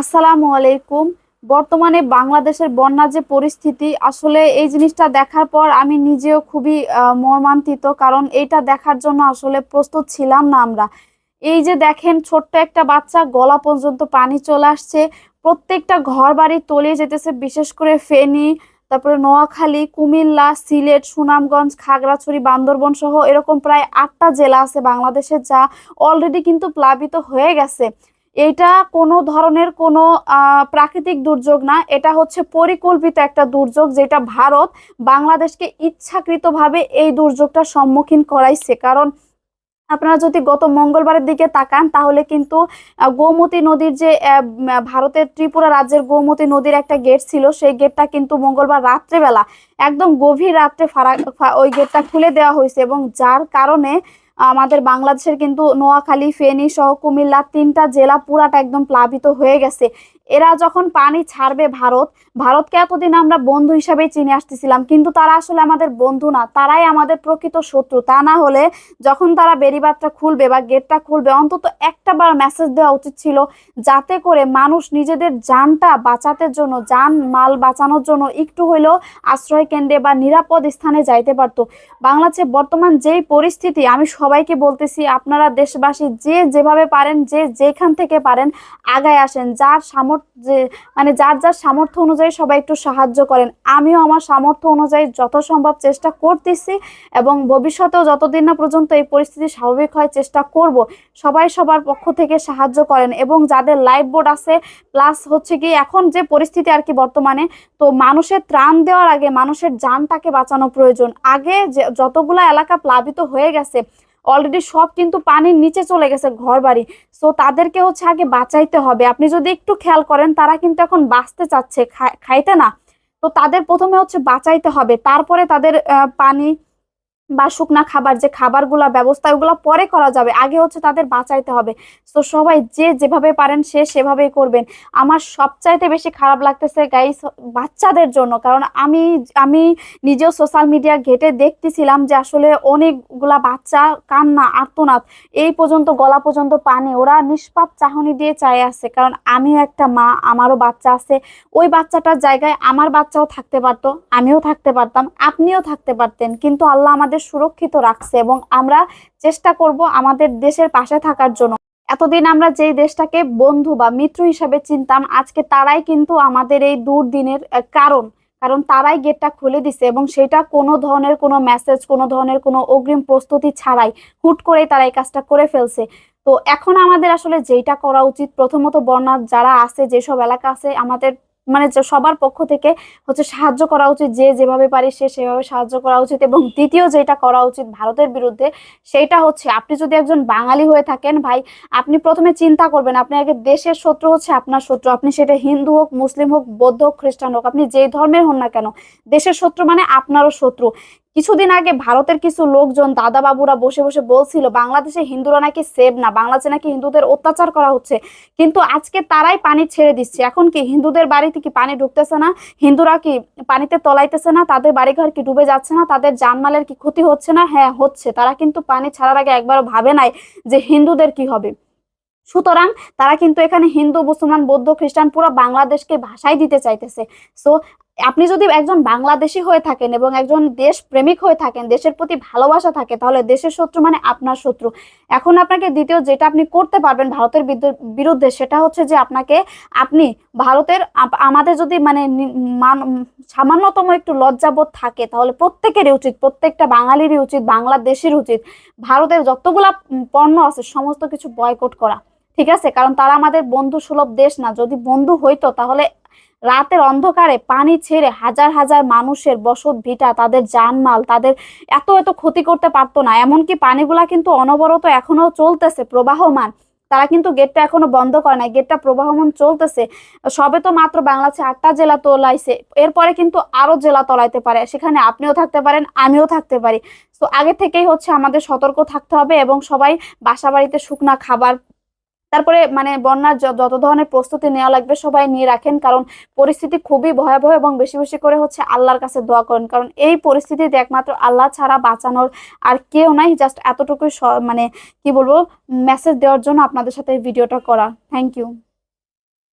আসসালামু আলাইকুম। বর্তমানে বাংলাদেশের বন্যার যে পরিস্থিতি, আসলে এই জিনিসটা দেখার পর আমি নিজেও খুবই মর্মান্তিত, কারণ এইটা দেখার জন্য আসলে প্রস্তুত ছিলাম না আমরা। এই যে দেখেন, ছোট্ট একটা বাচ্চা, গলা পর্যন্ত পানি চলে আসছে। প্রত্যেকটা ঘর বাড়ি তলিয়ে যেতেছে, বিশেষ করে ফেনী, তারপরে নোয়াখালী, কুমিল্লা, সিলেট, সুনামগঞ্জ, খাগড়াছড়ি, বান্দরবন সহ এরকম প্রায় আটটা জেলা আছে বাংলাদেশে যা অলরেডি কিন্তু প্লাবিত হয়ে গেছে। এটা কোনো ধরনের কোনো প্রাকৃতিক দুর্যোগ না, এটা হচ্ছে পরিকল্পিত একটা দুর্যোগ যেটা ভারত বাংলাদেশকে ইচ্ছাকৃতভাবে এই দুর্যোগটার সম্মুখীন করাইছে। কারণ আপনারা যদি গত মঙ্গলবারের দিকে তাকান, তাহলে কিন্তু গোমতী নদীর যে ভারতের ত্রিপুরা রাজ্যের গোমতী নদীর একটা গেট ছিল, সেই গেটটা কিন্তু মঙ্গলবার রাত্রেবেলা, একদম গভীর রাত্রে ফারা ওই গেটটা খুলে দেওয়া হয়েছে এবং যার কারণে আমাদের বাংলাদেশের কিন্তু নোয়াখালী ফেনী সহ কুমিল্লা তিনটা জেলা পুরাটা একদম প্লাবিত হয়ে গেছে। এরা যখন পানি ছাড়বে ভারত, ভারতকে এতদিন আমরা বন্ধু হিসাবে চিনে আসতেছিলাম, কিন্তু তারা আসলে আমাদের বন্ধু না, তারাই আমাদের প্রকৃত শত্রু। তা না হলে যখন তারা বেরিবাদটা খুলবে বা গেটটা খুলবে, অন্তত একটা বার মেসেজ দেওয়া উচিত ছিল যাতে করে মানুষ নিজেদের যানটা বাঁচাতে জন্য, যান মাল বাঁচানোর জন্য একটু হইলেও আশ্রয় কেন্দ্রে বা নিরাপদ স্থানে যাইতে পারতো। বাংলাদেশে বর্তমান যেই পরিস্থিতি, আমি সবাইকে বলতেছি, আপনারা দেশবাসী যে যেভাবে পারেন, যে যেখান থেকে পারেন, আগায় আসেন। যার সামর্থ্য যে মানে যার যার সামর্থ্য অনুযায়ী সবাই একটু সাহায্য করেন। আমিও আমার সামর্থ্য অনুযায়ী যত সম্ভব চেষ্টা করতেছি এবং ভবিষ্যতেও যতদিন না পর্যন্ত এই পরিস্থিতি স্বাভাবিক হয় চেষ্টা করব। সবাই সবার পক্ষ থেকে সাহায্য করেন এবং যাদের লাইফ বোর্ড আছে, প্লাস হচ্ছে কি এখন যে পরিস্থিতি আর কি বর্তমানে, তো মানুষের ত্রাণ দেওয়ার আগে মানুষের জানটাকে বাঁচানো প্রয়োজন। আগে যে যতগুলা এলাকা প্লাবিত হয়ে গেছে অলরেডি সব কিন্তু পানির নিচে চলে গেছে ঘর বাড়ি সো তাদেরকে হচ্ছে আগে বাঁচাইতে হবে। আপনি যদি একটু খেয়াল করেন, তারা কিন্তু এখন বাঁচতে চাচ্ছে খাই- খাইতে না। তো তাদের প্রথমে হচ্ছে বাঁচাইতে হবে। তারপরে তাদের পানি বা শুকনা খাবার, যে খাবারগুলা ব্যবস্থা ওগুলো পরে করা যাবে। আগে হচ্ছে তাদের বাঁচাইতে হবে। তো সবাই যে যেভাবে পারেন, সে সেভাবেই করবেন। আমার সবচাইতে বেশি খারাপ লাগতেছে গাইস বাচ্চাদের জন্য। কারণ আমি আমি নিজেও সোশ্যাল মিডিয়া ঘেটে দেখতেছিলাম যে আসলে অনেকগুলা বাচ্চা কান্না, আর্তনাদ, এই পর্যন্ত, গলা পর্যন্ত পানি। ওরা নিষ্পাপ চাহনি দিয়ে চাই আছে। কারণ আমিও একটা মা, আমারও বাচ্চা আছে। ওই বাচ্চাটার জায়গায় আমার বাচ্চাও থাকতে পারতো, আমিও থাকতে পারতাম, আপনিও থাকতে পারতেন। কিন্তু আল্লাহ আমাদের সুরক্ষিত রাখছে এবং আমরা চেষ্টা করব আমাদের দেশের পাশে থাকার জন্য। এতদিন আমরা যেই দেশটাকে বন্ধু বা মিত্র হিসাবে চিনতাম, আজকে তারাই কিন্তু আমাদের এই দুর্দিনের কারণ। কারণ তারাই গেটটা খুলে দিছে এবং সেটা কোনো ধরনের কোনো মেসেজ কোনো ধরনের কোনো অগ্রিম প্রস্তুতি ছাড়াই হুট করেই তারা এই কাজটা করে ফেলছে। তো এখন আমাদের আসলে যেটা করা উচিত, প্রথমত বন্যা যারা আছে, যেসব এলাকা আছে, আমাদের মানে সবার পক্ষ থেকে হচ্ছে সাহায্য করা উচিত, যে যেভাবে পারে সে সেভাবে সাহায্য করা উচিত এবং দ্বিতীয় যেটা করা উচিত ভারতের বিরুদ্ধে সেটা হচ্ছে আপনি যদি একজন বাঙালি হয়ে থাকেন ভাই, আপনি প্রথমে চিন্তা করবেন আপনি আগে দেশের শত্রু হচ্ছে আপনার শত্রু, আপনি সেটা হিন্দু হোক, মুসলিম হোক, বৌদ্ধ হোক, খ্রিস্টান হোক, আপনি যেই ধর্মের হন না কেন, দেশের শত্রু মানে আপনারও শত্রু। কিছুদিন আগে ভারতের কিছু লোকজন দাদা বাবুরা বসে বসে বলছিল, বাংলাদেশে হিন্দুরা নাকি সেভ না, বাংলাদেশে নাকি হিন্দুদের অত্যাচার করা হচ্ছে। কিন্তু আজকে তারাই পানি ছেড়ে দিচ্ছে। এখন কি হিন্দুদের বাড়িতে কি পানি ঢুকতেছে না? হিন্দুরা কি পানিতে তলাইতেছে না? তাদের বাড়িঘর কি ডুবে যাচ্ছে না? তাদের জানমালের কি ক্ষতি হচ্ছে না? হ্যাঁ হচ্ছে। তারা কিন্তু পানি ছাড়ার আগে একবারও ভাবে নাই যে হিন্দুদের কি হবে। সুতরাং তারা কিন্তু এখানে হিন্দু, মুসলমান, বৌদ্ধ, খ্রিস্টান পুরো বাংলাদেশকে ভাষাই দিতে চাইতেছে। সো আপনি যদি একজন বাংলাদেশি হয়ে থাকেন এবং একজন দেশ প্রেমিক হয়ে থাকেন, দেশের প্রতি ভালোবাসা থাকে, তাহলে দেশের শত্রু মানে আপনার শত্রু। এখন আপনাকে দ্বিতীয় যেটা আপনি করতে পারবেন ভারতের বিরুদ্ধে সেটা হচ্ছে যে আপনাকে আপনি ভারতের আমাদের যদি মান সামান্যতম একটু লজ্জাবোধ থাকে, তাহলে প্রত্যেকেরই উচিত, প্রত্যেকটা বাঙালিরই উচিত, বাংলাদেশের উচিত, ভারতের যতগুলা পণ্য আছে সমস্ত কিছু বয়কট করা। ঠিক আছে? কারণ তারা আমাদের বন্ধু সুলভ দেশ না। যদি বন্ধু হইতো তাহলে রাতের অন্ধকারে পানি ছেড়ে হাজার হাজার মানুষের বসত ভিটা, তাদের জানমাল, তাদের এত এত ক্ষতি করতে পারতো না। এমনকি পানিগুলা কিন্তু অনবরত এখনও চলতেছে, প্রবাহমান। তারা কিন্তু গেটটা এখনও বন্ধ করে নাই। গেটটা প্রবাহমান চলতেছে। সবে তো মাত্র বাংলাদেশে আটটা জেলা তোলাইছে। এরপরে কিন্তু আরও জেলা তোলাইতে পারে। সেখানে আপনিও থাকতে পারেন, আমিও থাকতে পারি। তো আগে থেকেই হচ্ছে আমাদের সতর্ক থাকতে হবে এবং সবাই বাসা বাড়িতে শুকনা খাবার তারপরে মানে বন্যার যত ধরনের প্রস্তুতি নেওয়া লাগবে সবাই নিয়ে রাখেন, কারণ পরিস্থিতি খুবই ভয়াবহ এবং বেশি বেশি করে হচ্ছে আল্লাহর কাছে দোয়া করেন। কারণ এই পরিস্থিতিতে একমাত্র আল্লাহ ছাড়া বাঁচানোর আর কেউ নাই। জাস্ট এতটুকুই মানে কি বলব মেসেজ দেওয়ার জন্য আপনাদের সাথে ভিডিওটা করা। Thank you